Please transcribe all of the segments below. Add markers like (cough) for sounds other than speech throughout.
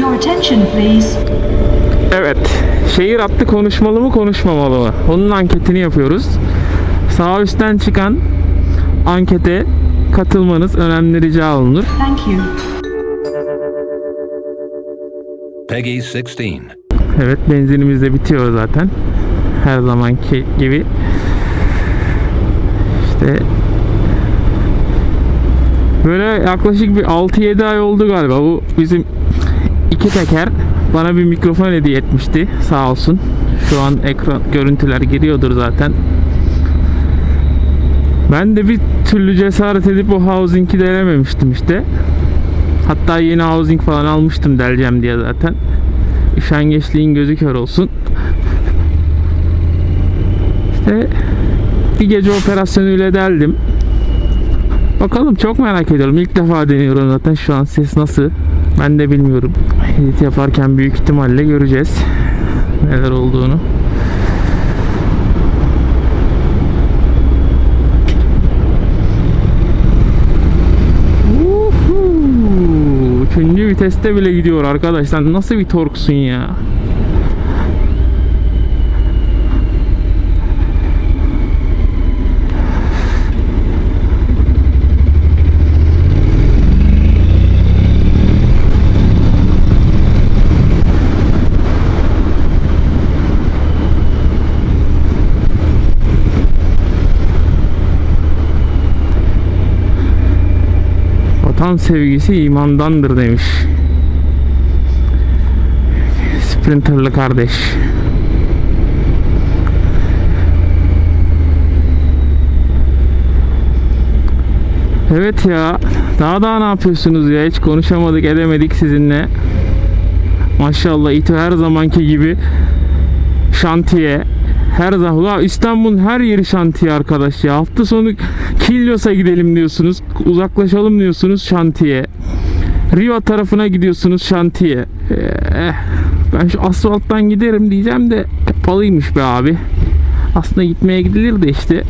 Your attention please. Evet. Şehir hattı konuşmalı mı konuşmamalı mı? Onun anketini yapıyoruz. Sağ üstten çıkan ankete katılmanız önemli rica olunur. Thank you. Peggy 16. Evet benzinimiz de bitiyor zaten. Her zamanki gibi. İşte böyle yaklaşık bir 6-7 ay oldu galiba. Bu bizim iki teker bana bir mikrofon hediye etmişti. Sağ olsun. Şu an ekran görüntüler giriyordur zaten. Ben de bir türlü cesaret edip o housing'i denememiştim işte. Hatta yeni housing falan almıştım deleceğim diye zaten. Üşengeçliğin gözü kör olsun. İşte bir gece operasyonuyla deldim. Bakalım çok merak ediyorum. İlk defa deniyorum zaten şu an ses nasıl ben de bilmiyorum. Edit yaparken büyük ihtimalle göreceğiz neler olduğunu. Uhu! Üçüncü viteste bile gidiyor arkadaşlar. Nasıl bir torksun ya? Vatan sevgisi imandandır demiş. Sprinterlı kardeş. Evet ya. Daha daha ne yapıyorsunuz ya? Hiç konuşamadık edemedik sizinle. Maşallah İTÜ her zamanki gibi şantiye. Her Ulan İstanbul'un her yeri şantiye arkadaş ya. Hafta sonu Kilyos'a gidelim diyorsunuz. Uzaklaşalım diyorsunuz şantiye. Riva tarafına gidiyorsunuz şantiye. Eh, ben şu asfalttan giderim diyeceğim de kapalıymış be abi. Aslında gitmeye gidilir de işte.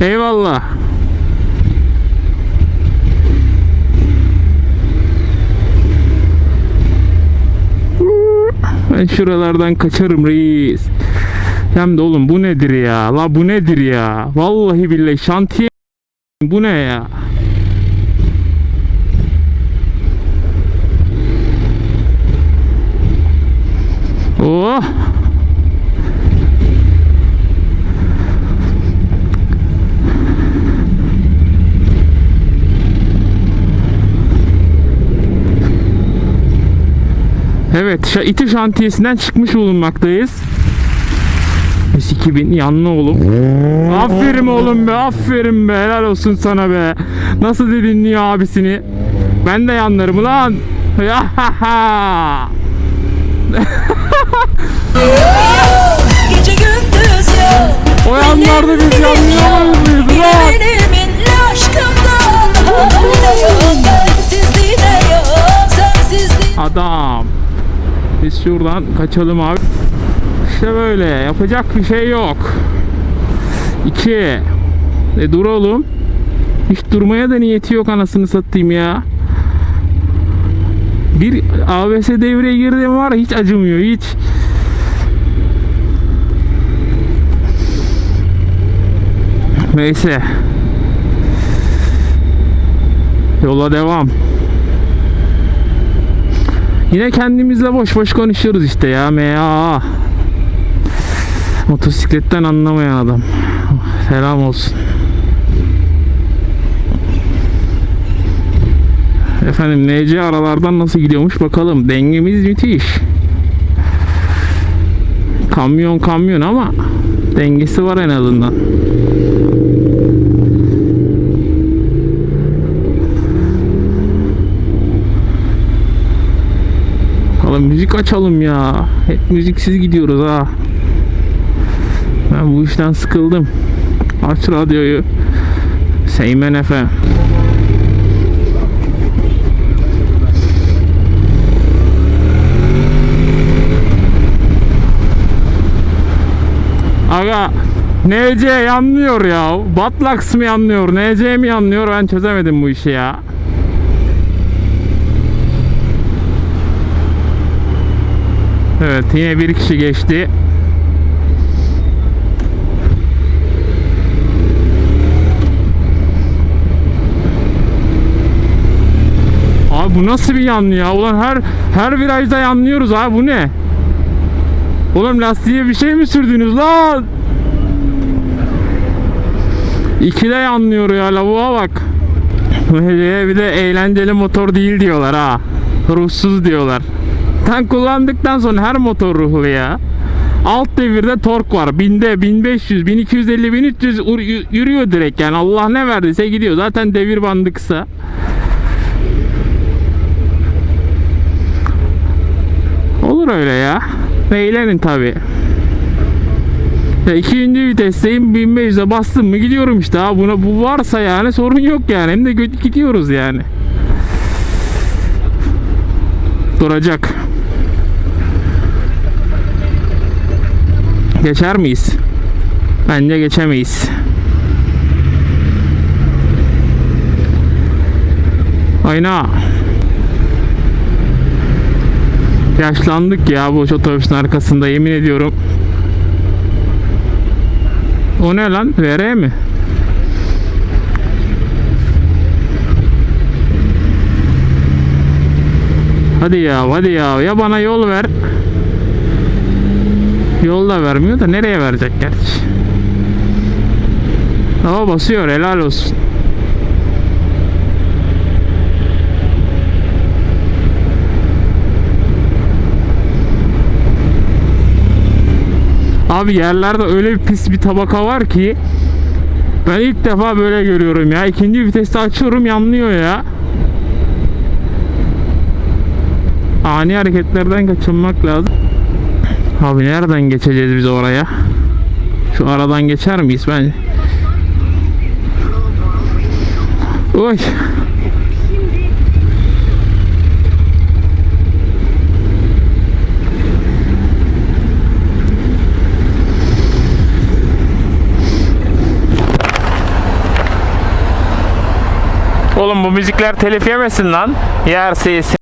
Eyvallah. Ben şuralardan kaçarım reis. Hem de oğlum bu nedir ya? La bu nedir ya? Vallahi billahi şantiye bu ne ya? Oh! Evet, İTÜ şantiyesinden çıkmış bulunmaktayız. Biz 2000 yanlı oğlum. Aferin oğlum be, aferin be. Helal olsun sana be. Nasıl da dinliyor abisini. Ben de yanlarım lan. Ya (laughs) ha ha. Gece gündüz yok O yanlarda biz yanlıyor muyuz lan? Aşkımdan Adam. Biz şuradan kaçalım abi. İşte böyle. Yapacak bir şey yok. İki. E dur oğlum. Hiç durmaya da niyeti yok anasını satayım ya. Bir ABS devreye girdim var hiç acımıyor hiç. Neyse. Yola devam. Yine kendimizle boş boş konuşuyoruz işte ya MA. Motosikletten anlamayan adam. Selam olsun. Efendim NC aralardan nasıl gidiyormuş bakalım. Dengemiz müthiş. Kamyon kamyon ama dengesi var en azından. Bakalım müzik açalım ya. Hep müziksiz gidiyoruz ha. Ben bu işten sıkıldım. Aç radyoyu. Seymen FM. Aga NC yanlıyor ya. Batlaks mı yanlıyor? NC mi yanlıyor? Ben çözemedim bu işi ya. Evet yine bir kişi geçti. Abi bu nasıl bir yanlı ya? Ulan her her virajda yanlıyoruz abi bu ne? Oğlum lastiğe bir şey mi sürdünüz lan? İkide yanlıyor ya lavuğa bak. (laughs) bir de eğlenceli motor değil diyorlar ha. Ruhsuz diyorlar. Tank kullandıktan sonra her motor ruhlu ya. Alt devirde tork var. Binde 1500, 1250, 1300 ur- y- yürüyor direkt yani. Allah ne verdiyse gidiyor. Zaten devir bandı kısa. Olur öyle ya. Eğlenin tabi. Ya vitesteyim 1500'e bastım mı gidiyorum işte ha buna bu varsa yani sorun yok yani hem de gidiyoruz yani. Duracak. Geçer miyiz? Bence geçemeyiz. Ayna. Yaşlandık ya bu otobüsün arkasında yemin ediyorum. O ne lan? VR mi? Hadi ya hadi ya ya bana yol ver. Yol da vermiyor da nereye verecek gerçi? Hava basıyor helal olsun. Abi yerlerde öyle bir pis bir tabaka var ki ben ilk defa böyle görüyorum ya. İkinci viteste açıyorum yanlıyor ya. Ani hareketlerden kaçınmak lazım. Abi nereden geçeceğiz biz oraya? Şu aradan geçer miyiz ben? Oy. Oğlum bu müzikler telif yemesin lan. Yerse yesin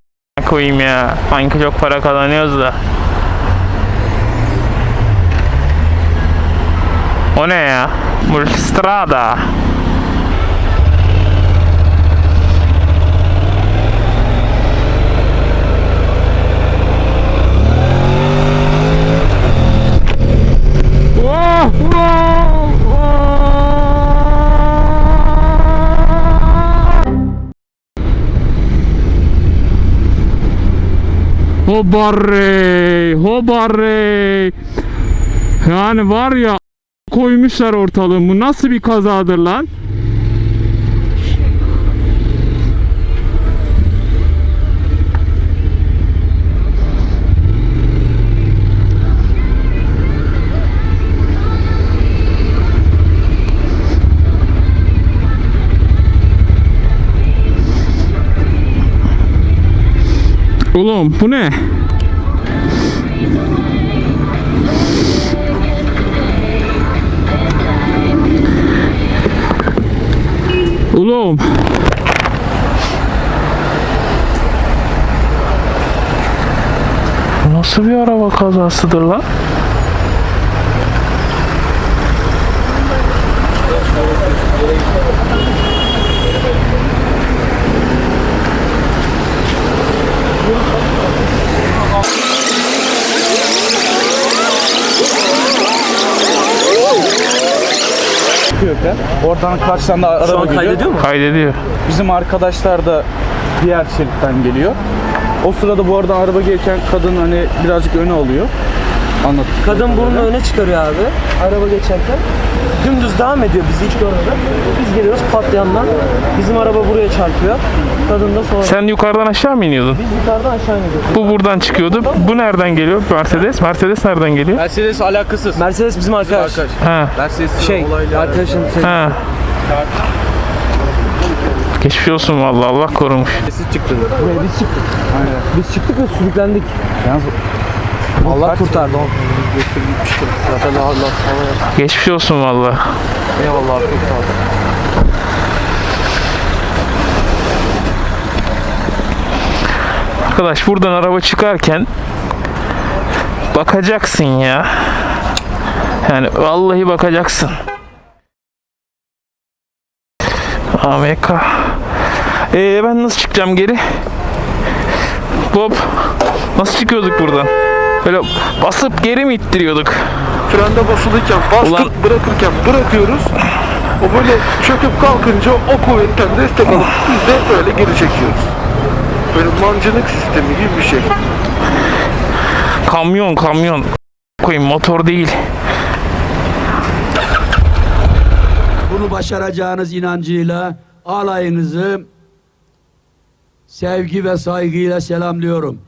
koyayım ya. Sanki çok para kazanıyoruz da. O ne ya? Multistrada. Whoa, whoa, whoa. Hobarey, hobarey. Yani var ya koymuşlar ortalığı. Bu nasıl bir kazadır lan? Oğlum bu ne? Oğlum. Nasıl bir araba kazasıdır lan? Köprü. Oradan karşıdan da araba Şu an geliyor. kaydediyor mu? Kaydediyor. Bizim arkadaşlar da diğer şeritten geliyor. O sırada bu arada araba gelirken kadın hani birazcık öne alıyor. Anlat. Kadın burnunu öne çıkarıyor abi. Araba geçerken. Dümdüz devam ediyor bizi hiç görmeden. Biz geliyoruz pat yandan. Bizim araba buraya çarpıyor. Kadın da sonra. Sen yukarıdan aşağı mı iniyordun? Biz yukarıdan aşağı iniyoruz. Bu buradan çıkıyordu. Bu nereden geliyor? Mercedes. Mercedes nereden geliyor? Mercedes alakasız. Mercedes bizim arkadaş. Ha. Mercedes Şey, arkadaşın şey. Ha. Geçmiş olsun vallahi Allah korumuş. Sesi çıktı. Buraya biz çıktık. Biz çıktık ve sürüklendik. Yalnız Allah kurtardı onu. Zaten Allah Allah. Geçmiş olsun vallahi. Eyvallah çok sağ ol. Arkadaş buradan araba çıkarken bakacaksın ya. Yani vallahi bakacaksın. AMK. Ee ben nasıl çıkacağım geri? Bob nasıl çıkıyorduk buradan? Böyle basıp geri mi ittiriyorduk? frende basılıyken bastık Ulan- bırakırken bırakıyoruz. O böyle çöküp kalkınca o kuvvetten destek alıp biz de böyle geri çekiyoruz. Böyle mancınık sistemi gibi bir şey. Kamyon kamyon. Koyayım motor değil. bunu başaracağınız inancıyla alayınızı sevgi ve saygıyla selamlıyorum.